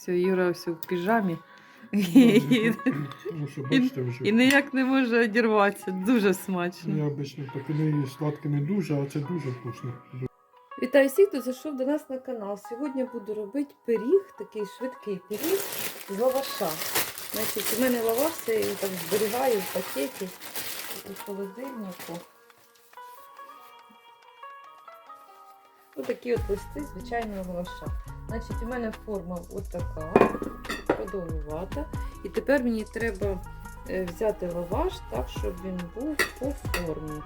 Все, Юра все в піжамі. І, що, бачите вже. і ніяк не може одірватися. Дуже смачно. Я обично так не сладке не дуже, а це дуже вкусно. Вітаю всіх, хто зайшов до нас на канал. Сьогодні буду робити пиріг, такий швидкий пиріг з лаваша. Значить, у мене лаваш я так зберігаю в пакеті у холодильнику. Ось такі от листи звичайного лаваша. Значить, у мене форма от така, подовгувата. І тепер мені треба е, взяти лаваш так, щоб він був по формі.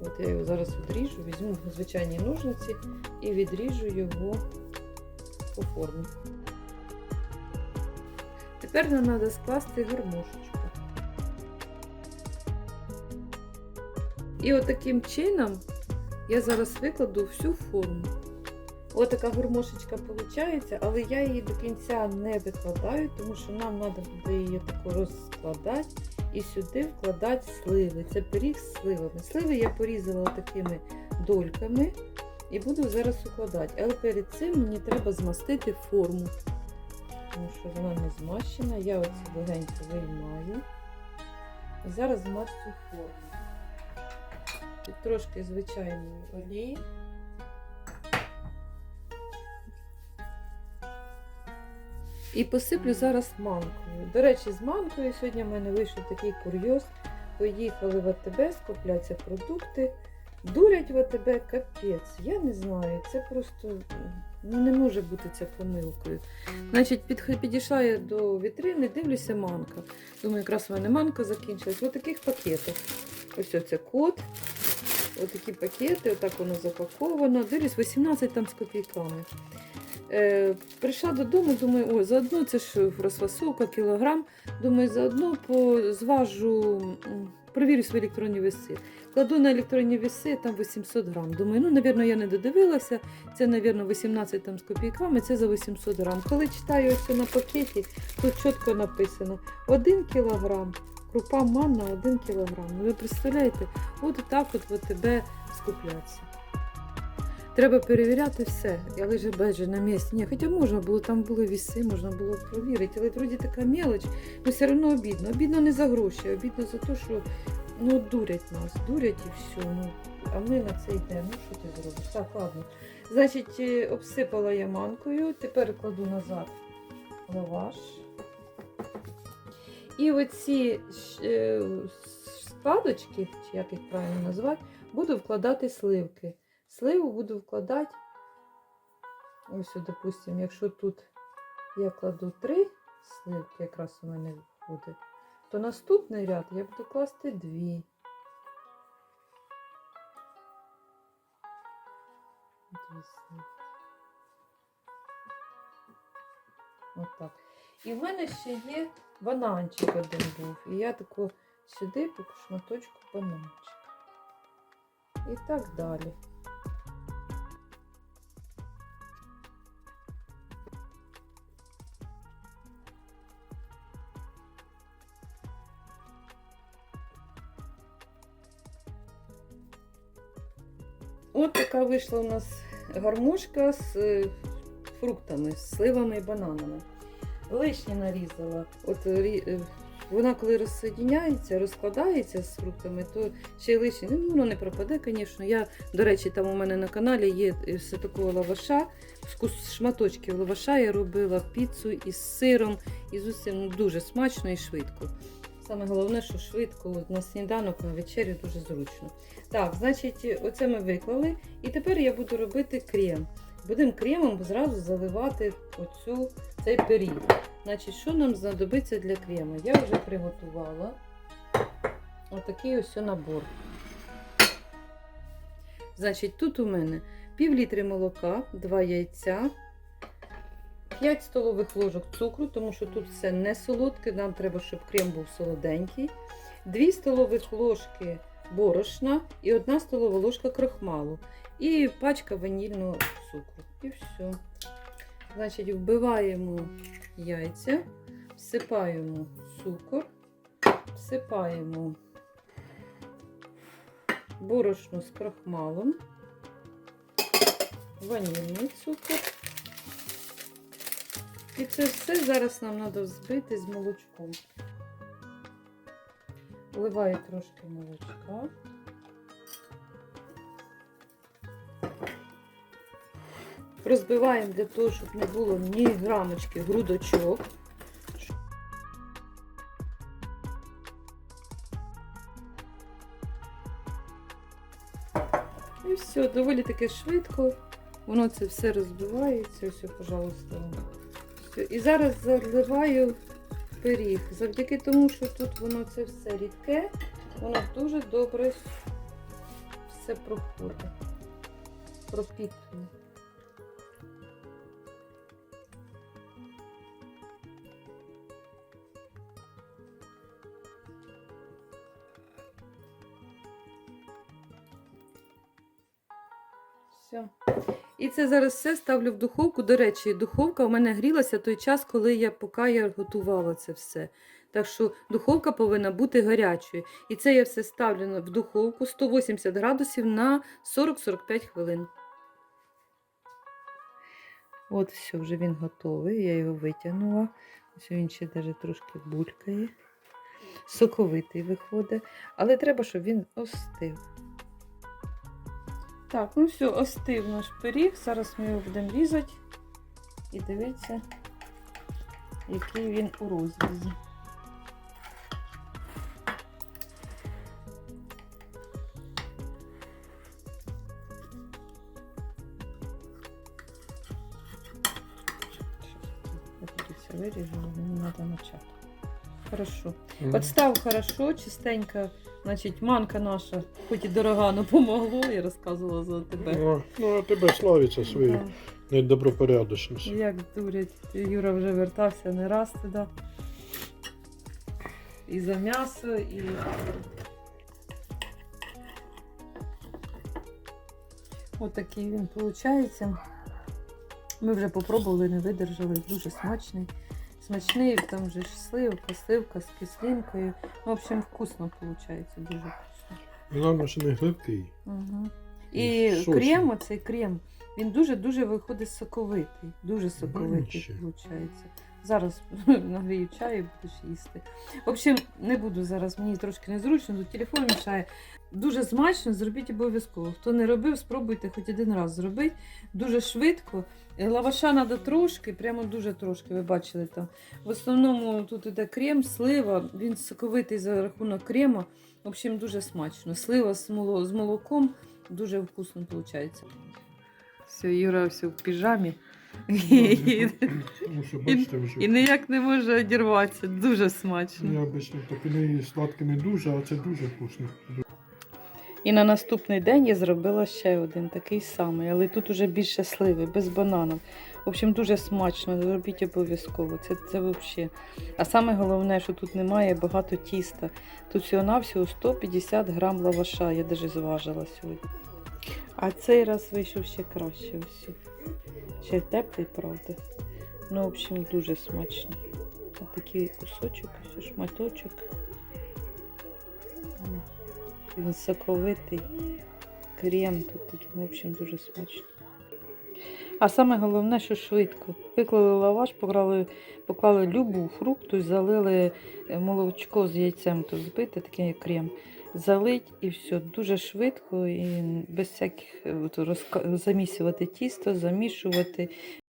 От я його зараз відріжу, візьму звичайні ножниці і відріжу його по формі. Тепер нам треба скласти гармошечку. І от таким чином я зараз викладу всю форму. Ось така гармошечка виходить, але я її до кінця не викладаю, тому що нам треба буде її тако розкладати і сюди вкладати сливи. Це пиріг з сливами. Сливи я порізала такими дольками і буду зараз укладати. Але перед цим мені треба змастити форму. Тому що вона не змащена. Я оці легенько виймаю. І зараз змастю форму. Тут трошки звичайної олії. І посиплю зараз манкою. До речі, з манкою сьогодні в мене вийшов такий курйоз. Поїхали в АТБ, скупляться продукти. Дурять в АТБ капець. Я не знаю. Це просто ну, не може бути це помилкою. Значить, під, підійшла я до вітрини, дивлюся манка. Думаю, якраз в мене манка закінчилась. Ось таких пакетах. Ось це код. Ось такі пакети, отак воно запаковано. Дивлюсь, 18 там з копійками. Е, прийшла додому, думаю, ой, заодно це ж розфасовка, кілограм. Думаю, заодно по, зважу, м, провірю свої електронні веси. Кладу на електронні веси, там 800 грам. Думаю, ну, напевно, я не додивилася. Це, напевно, 18 там з копійками, це за 800 грам. Коли читаю ось на пакеті, тут чітко написано 1 кілограм. Крупа манна 1 кілограм. Ну ви представляєте, от так от в АТБ скупляться. Треба перевіряти все, але ж бачу на місці. Ні, хоча можна було, там були віси, можна було провірити, але вроді така мелоч, ну все одно обідно. Обідно не за гроші, обідно за те, що ну, дурять нас, дурять і все. Ну, а ми на це йдемо. Ну що ти зробиш? Так, ладно. Значить, е, обсипала я манкою, тепер кладу назад лаваш. І оці е, складочки, чи як їх правильно назвати, буду вкладати сливки. Сливу буду вкладати. Ось, допустимо, якщо тут я кладу три сливки, якраз у мене буде, то наступний ряд я буду класти дві. Дві сливки. Отак. І в мене ще є бананчик один був. І я таку сюди по шматочку бананчик. І так далі. От така вийшла у нас гармошка з е, фруктами, з сливами і бананами. Лишнє нарізала. От е, вона коли розсоєдняється, розкладається з фруктами, то ще й лишнє. Ну, воно не пропаде, звісно. Я, до речі, там у мене на каналі є е, з такого лаваша, з шматочків лаваша я робила піцу із сиром, і з усім ну, дуже смачно і швидко. Саме головне, що швидко на сніданок, на вечерю дуже зручно. Так, значить, оце ми виклали. І тепер я буду робити крем. Будемо кремом зразу заливати оцю, цей пиріг. Значить, що нам знадобиться для крему? Я вже приготувала отакий ось набор. Значить, тут у мене пів літри молока, 2 яйця, 5 столових ложок цукру, тому що тут все не солодке, нам треба, щоб крем був солоденький. 2 столових ложки борошна і 1 столова ложка крохмалу. І пачка ванільного цукру. І все. Значить, вбиваємо яйця, всипаємо цукор, всипаємо борошно з крахмалом, ванільний цукор. І це все зараз нам треба збити з молочком. Вливаю трошки молочка. Розбиваємо для того, щоб не було ні грамочки грудочок. І все, доволі таки швидко. Воно це все розбивається. Все, пожалуйста. Все. І зараз заливаю пиріг. Завдяки тому, що тут воно це все рідке, воно дуже добре все проходить. Пропітує. Все. І це зараз все ставлю в духовку. До речі, духовка у мене грілася той час, коли я поки я готувала це все. Так що духовка повинна бути гарячою. І це я все ставлю в духовку 180 градусів на 40-45 хвилин. От все, вже він готовий. Я його витягнула. Ось він ще навіть трошки булькає. Соковитий виходить. Але треба, щоб він остив. Так, ну все, остив наш пиріг. Зараз ми його будемо різати. І дивіться, який він у розрізі. Виріжу, мені треба начати. Хорошо. Подстав хорошо, чистенько. Значить, манка наша, хоч і дорога, але помогло, я розказувала за тебе. Ну, ну, а тебе славиться своєю Да. недобропорядочністю. Як дурять. Юра вже вертався не раз туди. І за м'ясо, і. Отакий він виходить. Ми вже попробували, не видержали. Дуже смачний. Смачний, там вже ж сливка, сливка з кислинкою. Ну, в общем, вкусно виходить, дуже вкусно. Головне, що не гливкий. Угу. І сочний. крем, оцей крем, він дуже-дуже виходить соковитий. Дуже соковитий виходить. Зараз нагрію чаю будеш їсти. В общем, не буду зараз, мені трошки незручно, тут телефон мішає. Дуже смачно, зробіть обов'язково. Хто не робив, спробуйте хоч один раз зробити. Дуже швидко. Е, Лаваша треба трошки, прямо дуже трошки, ви бачили там. В основному тут іде крем, слива, він соковитий за рахунок крема. В общем, дуже смачно. Слива з молоком дуже вкусно виходить. Все, Юра все в піжамі. І, Тому що бачите вже. і ніяк не може одірватися. Дуже смачно. Я обично так і не сладке не дуже, а це дуже вкусно. І на наступний день я зробила ще один такий самий, але тут уже більше сливи, без бананів. В общем, дуже смачно, зробіть обов'язково. Це, це взагалі. А саме головне, що тут немає багато тіста. Тут всього-навсього 150 грам лаваша, я навіть зважила сьогодні. А цей раз вийшов ще краще. Ось. Ще теплий, правда. Ну, в общем, дуже смачно. Ось такий кусочок, ось шматочок. Він соковитий, крем тут такий, ну, в общем, дуже смачно. А саме головне, що швидко. Виклали лаваш, поклали, поклали любу фрукту, залили молочко з яйцем тут збите, такий крем. Залить і все дуже швидко і без всяких е, от, розка- замісювати тісто, замішувати.